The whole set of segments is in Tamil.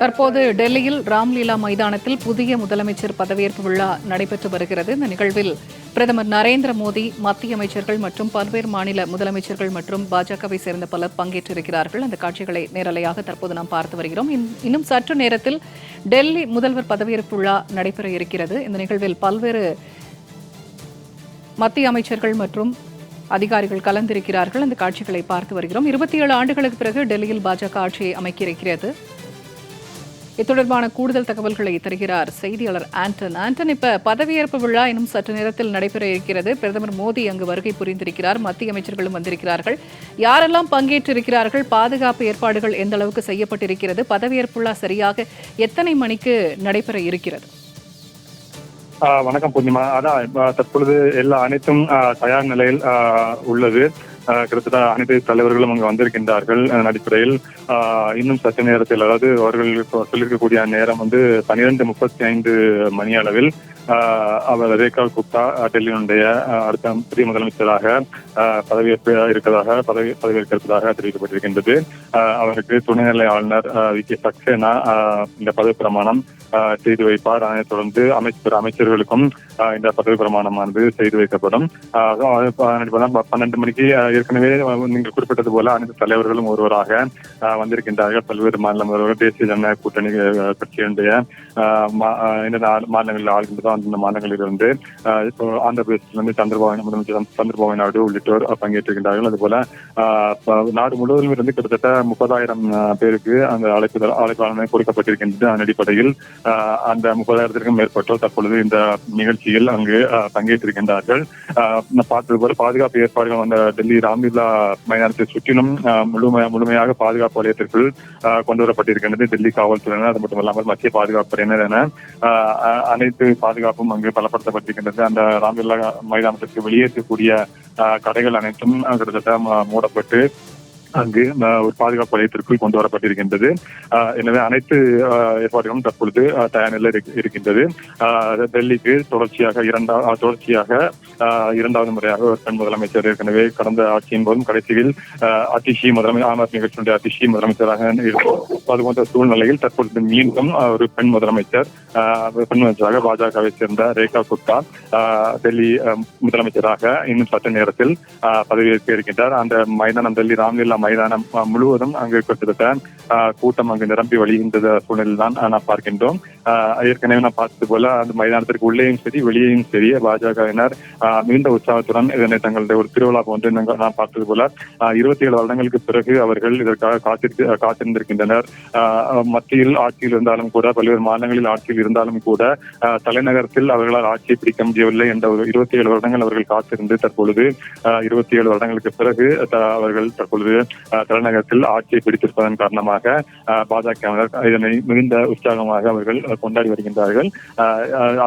தற்போது டெல்லியில் ராம்லீலா மைதானத்தில் புதிய முதலமைச்சர் பதவியேற்பு விழா நடைபெற்று வருகிறது. இந்த நிகழ்வில் பிரதமர் நரேந்திர மோடி மத்திய அமைச்சர்கள் மற்றும் பல்வேறு மாநில முதலமைச்சர்கள் மற்றும் பாஜகவை சேர்ந்த பலர் பங்கேற்றிருக்கிறார்கள். அந்த காட்சிகளை நேரலையாக தற்போது நாம் பார்த்து வருகிறோம். இன்னும் சற்று நேரத்தில் டெல்லி முதல்வர் பதவியேற்பு விழா நடைபெற இருக்கிறது. இந்த நிகழ்வில் பல்வேறு மத்திய அமைச்சர்கள் மற்றும் அதிகாரிகள் கலந்திருக்கிறார்கள். அந்த காட்சிகளை பார்த்து வருகிறோம். இருபத்தி ஏழு ஆண்டுகளுக்கு பிறகு டெல்லியில் பாஜக ஆட்சியை அமைக்க இருக்கிறது. இது தொடர்பான கூடுதல் தகவல்களை தருகிறார் செய்தியாளர் ஆண்டன். ஆண்டன் இப்ப பதவியேற்பு விழா இன்னும் சற்று நேரத்தில் நடைபெற இருக்கிறது. பிரதமர் மோடி அங்கு வருகை புரிந்திருக்கிறார். மத்திய அமைச்சர்களும் வந்திருக்கிறார்கள். யாரெல்லாம் பங்கேற்றிருக்கிறார்கள்? பாதுகாப்பு ஏற்பாடுகள் எந்த அளவுக்கு செய்யப்பட்டிருக்கிறது? பதவியேற்பு விழா சரியாக எத்தனை மணிக்கு நடைபெற இருக்கிறது? வணக்கம் பூர்ணிமா. அதான் தற்பொழுது எல்லா அனைத்தும் தயார் நிலையில் உள்ளது. கிட்டத்தட்ட அனைத்து தலைவர்களும் அங்கு வந்திருக்கின்றார்கள். அடிப்படையில் இன்னும் சற்று நேரத்தில் அதாவது அவர்கள் சொல்லியிருக்கக்கூடிய நேரம் வந்து பனிரெண்டு முப்பத்தி ஐந்து மணி அளவில் அவர் ரேகா குப்தா டெல்லியினுடைய அடுத்த புதிய முதலமைச்சராக பதவியேற்ப இருப்பதாக பதவி பதவியேற்க இருப்பதாக தெரிவிக்கப்பட்டிருக்கின்றது அவருக்கு துணைநிலை ஆளுநர் வி கே சக்சேனா இந்த பதவி பிரமாணம் செய்து வைப்பார். அதனைத் தொடர்ந்து அமைச்சர் அமைச்சர்களுக்கும் இந்த பதவி பிரமாணமானது செய்து வைக்கப்படும். பன்னெண்டு மணிக்கு ஏற்கனவே நீங்கள் குறிப்பிட்டது போல அனைத்து தலைவர்களும் ஒருவராக வந்திருக்கின்றார்கள். பல்வேறு மாநில முதல்வர்கள் தேசிய ஜனநாயக கூட்டணி கட்சியினுடைய மா- இந்த மாநிலங்களில் ஆளுகின்றதோ அந்த மாநிலங்களில் இருந்து இப்போ ஆந்திர பிரதேசத்திலிருந்து சந்திரபாபு முதலமைச்சர் சந்திரபாபு நாயுடு உள்ளிட்டோர் பங்கேற்றிருக்கின்றார்கள். அதுபோல நாடு முழுவதும் இருந்து கிட்டத்தட்ட முப்பதாயிரம் பேருக்கு அந்த அழைப்பு அழைப்பாளனை கொடுக்கப்பட்டிருக்கின்றது அதன் அடிப்படையில் அந்த முப்பதாயிரத்திற்கும் மேற்பட்டோர் தற்பொழுது இந்த நிகழ்ச்சியில் அங்கு பங்கேற்றிருக்கின்றார்கள். ஆஹ் பார்த்தது போல பாதுகாப்பு ஏற்பாடுகள் வந்த டெல்லி ராம்லீலா மைதானத்தை சுற்றிலும் ஆஹ் முழுமையாக பாதுகாப்பு வலயத்திற்குள் ஆஹ் கொண்டு வரப்பட்டிருக்கின்றது டெல்லி காவல்துறையினர். அது மட்டும் இல்லாமல் மத்திய பாதுகாப்பு படையினர் என ஆஹ் அனைத்து பாதுகாப்பும் அங்கு பலப்படுத்தப்பட்டிருக்கின்றது. அந்த ராம்லீலா மைதானத்திற்கு வெளியேற்றக்கூடிய ஆஹ் கடைகள் அனைத்தும் கிட்டத்தட்ட மூடப்பட்டு அங்கு ஒரு பாதுகாப்பு வலயத்திற்குள் கொண்டு வரப்பட்டிருக்கின்றது. எனவே அனைத்து ஏற்பாடுகளும் தற்பொழுது தயார் நிலையில் இருக்கின்றது. டெல்லிக்கு தொடர்ச்சியாக இரண்டா தொடர்ச்சியாக இரண்டாவது முறையாக ஒரு பெண் முதலமைச்சர் ஏற்கனவே கடந்த ஆட்சியின் போதும் கடைசியில் அதிஷி முதலமை ஆம் ஆத்மி கட்சியினுடைய அதிஷி முதலமைச்சராக இருக்கும் அது போன்ற சூழ்நிலையில் தற்பொழுது மீண்டும் ஒரு பெண் முதலமைச்சர் ஆஹ், பெண் முதலமைச்சராக பாஜகவை சேர்ந்த ரேகா குப்தா ஆஹ், டெல்லி ஆஹ், முதலமைச்சராக இன்னும் சற்று நேரத்தில் ஆஹ், பதவியேற்க இருக்கின்றார். அந்த மைதானம் டெல்லி ராம்லீலா மைதானம் முழுவதும் அங்கு கிட்டத்தட்ட ஆஹ், கூட்டம் அங்கு நிரம்பி வழிகின்ற சூழலில் தான் நாம் பார்க்கின்றோம். ஏற்கனவே நான் பார்த்தது போல அந்த மைதானத்திற்கு உள்ளேயும் சரி வெளியேயும் சரி பாஜகவினர் ஆஹ், மிகுந்த உற்சாகத்துடன் இதனை தங்களுடைய ஒரு திருவிழா போன்று நான் பார்த்தது போல இருபத்தி ஏழு வருடங்களுக்கு பிறகு அவர்கள் இதற்காக காத்திருக்கு காத்திருந்திருக்கின்றனர். ஆஹ், மத்தியில் ஆட்சியில் இருந்தாலும் கூட பல்வேறு மாநிலங்களில் ஆட்சியில் இருந்தாலும் கூட ஆஹ், தலைநகரத்தில் அவர்களால் ஆட்சியை பிடிக்க முடியவில்லை என்ற ஒரு இருபத்தி ஏழு வருடங்கள் அவர்கள் காத்திருந்து தற்பொழுது இருபத்தி ஏழு வருடங்களுக்கு பிறகு அவர்கள் தற்பொழுது தலைநகரத்தில் ஆட்சியை பிடித்திருப்பதன் காரணமாக பாஜகவினர் இதனை மிகுந்த உற்சாகமாக அவர்கள் கொண்டாடி வருகின்றார்கள்.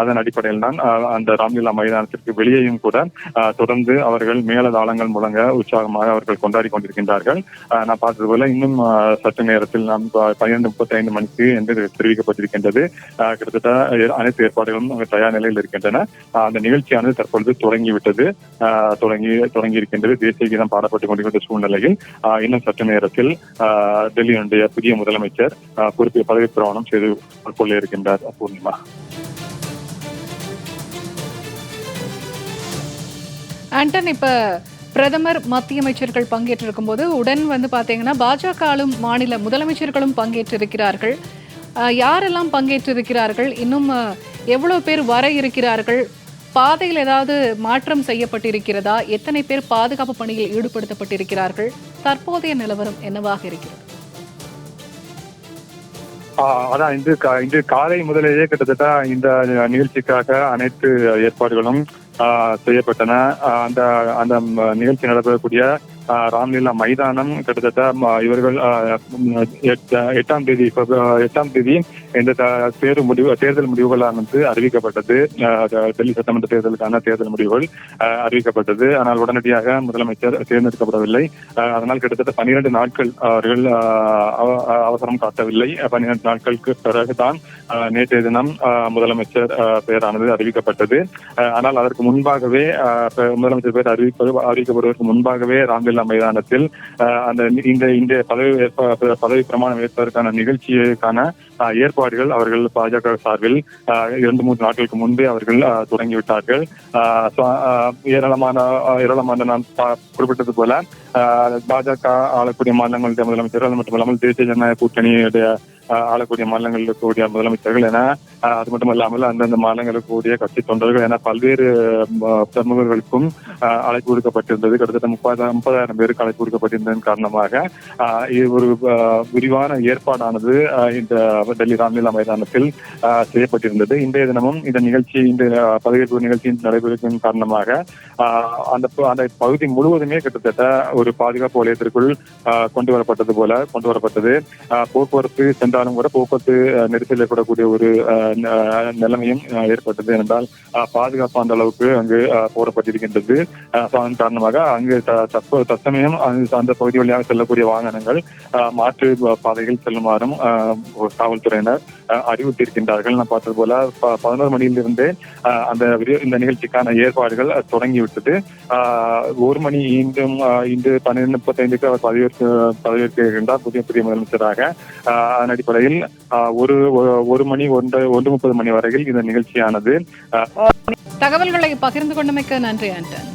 அதன் அடிப்படையில் தான் அந்த ராம்லீலா மைதானத்திற்கு வெளியேயும் கூட தொடர்ந்து அவர்கள் மேலதாளங்கள் முழங்க உற்சாகமாக அவர்கள் கொண்டாடி கொண்டிருக்கின்றார்கள். நான் பார்த்தது போல இன்னும் சற்று நேரத்தில் நாம் பன்னிரண்டு முப்பத்தி ஐந்து மணிக்கு என்று தெரிவிக்கப்பட்டிருக்கின்றது. கிட்டத்தட்ட அனைத்து ஏற்பாடுகளும் தயார் நிலையில் இருக்கின்றன. அந்த நிகழ்ச்சியானது தற்பொழுது தொடங்கிவிட்டது. தொடங்கி தொடங்கி இருக்கின்றது தேசிய கீதம் பாடப்பட்டுக் கொண்டிருக்கின்ற சூழ்நிலையில் இன்னும் சற்று நேரத்தில் டெல்லியினுடைய புதிய முதலமைச்சர் பொறுப்பை பதவி பிரமாணம் செய்து கொள்ள இருக்கிறார் 1945. ஆண்டன் இப்போ பிரதமர் மத்திய அமைச்சர்கள் பங்கேற்றிருக்கும் போது உடன் வந்து பார்த்தீங்கன்னா பாஜக ஆளும் மாநில முதலமைச்சர்களும் பங்கேற்றிருக்கிறார்கள். யாரெல்லாம் பங்கேற்றிருக்கிறார்கள்? இன்னும் எவ்வளவு பேர் வர இருக்கிறார்கள்? பாதையில் ஏதாவது மாற்றம் செய்யப்பட்டிருக்கிறதா? எத்தனை பேர் பாதுகாப்பு பணியில் ஈடுபடுத்தப்பட்டிருக்கிறார்கள்? தற்போதைய நிலவரம் என்னவாக இருக்கிறது? அதான் இன்று இன்று காலை முதலேயே கிட்டத்தட்ட இந்த நிகழ்ச்சிக்காக அனைத்து ஏற்பாடுகளும் ஆஹ் செய்யப்பட்டன. அந்த அந்த நிகழ்ச்சி நடைபெறக்கூடிய ராம்லீலா மைதானம் கிட்டத்தட்ட இவர்கள் எட்டாம் தேதி எட்டாம் தேதி இந்த தேர்வு முடிவு தேர்தல் முடிவுகளானது அறிவிக்கப்பட்டது. டெல்லி சட்டமன்ற தேர்தலுக்கான தேர்தல் முடிவுகள் அறிவிக்கப்பட்டது. ஆனால் உடனடியாக முதலமைச்சர் தேர்ந்தெடுக்கப்படவில்லை. அதனால் கிட்டத்தட்ட பன்னிரண்டு நாட்கள் அவர்கள் ஆஹ் அவசரம் காட்டவில்லை. பன்னிரண்டு நாட்களுக்கு பிறகுதான் ஆஹ் நேற்றைய தினம் ஆஹ் முதலமைச்சர் ஆஹ் பெயரானது அறிவிக்கப்பட்டது. ஆனால் அதற்கு முன்பாகவே ஆஹ் முதலமைச்சர் பெயர் அறிவிப்பது அறிவிக்கப்படுவதற்கு முன்பாகவே ராம்லீலா ராம்லீலா மைதானத்தில் அந்த இந்த இந்த பதவி பதவி பிரமாணம் ஏற்பதற்கான நிகழ்ச்சிக்கான ஏற்பாடுகள் அவர்கள் பாஜக சார்பில் இரண்டு மூன்று நாட்களுக்கு முன்பே அவர்கள் தொடங்கிவிட்டார்கள். ஆஹ், ஆஹ், ஏராளமான ஏராளமான நான் குறிப்பிட்டது போல பாஜக ஆளக்கூடிய மாநிலங்களுடைய முதலமைச்சர்கள் அது மட்டும் இல்லாமல் தேசிய ஜனநாயக கூட்டணியுடைய ஆளக்கூடிய மாநிலங்களில் இருக்கக்கூடிய முதலமைச்சர்கள் என அது மட்டும் இல்லாமல் அந்தந்த மாநிலங்களில் இருக்கக்கூடிய கட்சி தொண்டர்கள் என பல்வேறு பிரமுகர்களுக்கும் அழைப்பு கொடுக்கப்பட்டிருந்தது கிட்டத்தட்ட முப்பதாயிரம் முப்பதாயிரம் பேருக்கு அழைப்பு கொடுக்கப்பட்டிருந்ததன் காரணமாக இது ஒரு விரிவான ஏற்பாடானது இந்த டெல்லி ராம்லீலா மைதானத்தில் செய்யப்பட்டிருந்தது. இன்றைய தினமும் இந்த நிகழ்ச்சி இந்த பதவியேற்பு நிகழ்ச்சி நடைபெறுவதன் காரணமாக அந்த அந்த பகுதி முழுவதுமே கிட்டத்தட்ட ஒரு பாதுகாப்பு வலயத்திற்குள் கொண்டு வரப்பட்டது போல கொண்டு வரப்பட்டது. போக்குவரத்து சென்ற இருந்தாலும் கூட போக்குவரத்து நெரிசல் ஏற்படக்கூடிய ஒரு நிலைமையும் ஏற்பட்டது என்றால் பாதுகாப்பு அந்த அளவுக்கு அங்கு போடப்பட்டிருக்கின்றது. அதன் காரணமாக அங்கு தற்போ தற்சமயம் அந்த- பகுதி வழியாக செல்லக்கூடிய வாகனங்கள் மாற்று பாதைகள் செல்லுமாறும் காவல்துறையினர் ஆஹ், அறிவுறுத்தியிருக்கின்றார்கள். நான் பார்த்தது போல பதினோரு மணியிலிருந்தே ஆஹ், அந்த இந்த நிகழ்ச்சிக்கான ஏற்பாடுகள் தொடங்கிவிட்டது. ஆஹ், ஒரு மணி இன்றும் இன்று பன்னிரண்டு முப்பத்தைந்துக்கு அவர் பதவியேற்க பதவியேற்க இருந்தார் புதிய புதிய முதலமைச்சராக. அதன் அடிப்படையில் ஒரு ஒரு- ஒரு மணி ஒன்று ஒன்று முப்பது மணி வரையில் இந்த நிகழ்ச்சியானது தகவல்களை பகிர்ந்து கொண்டமைக்கு நன்றி ஆண்டன்.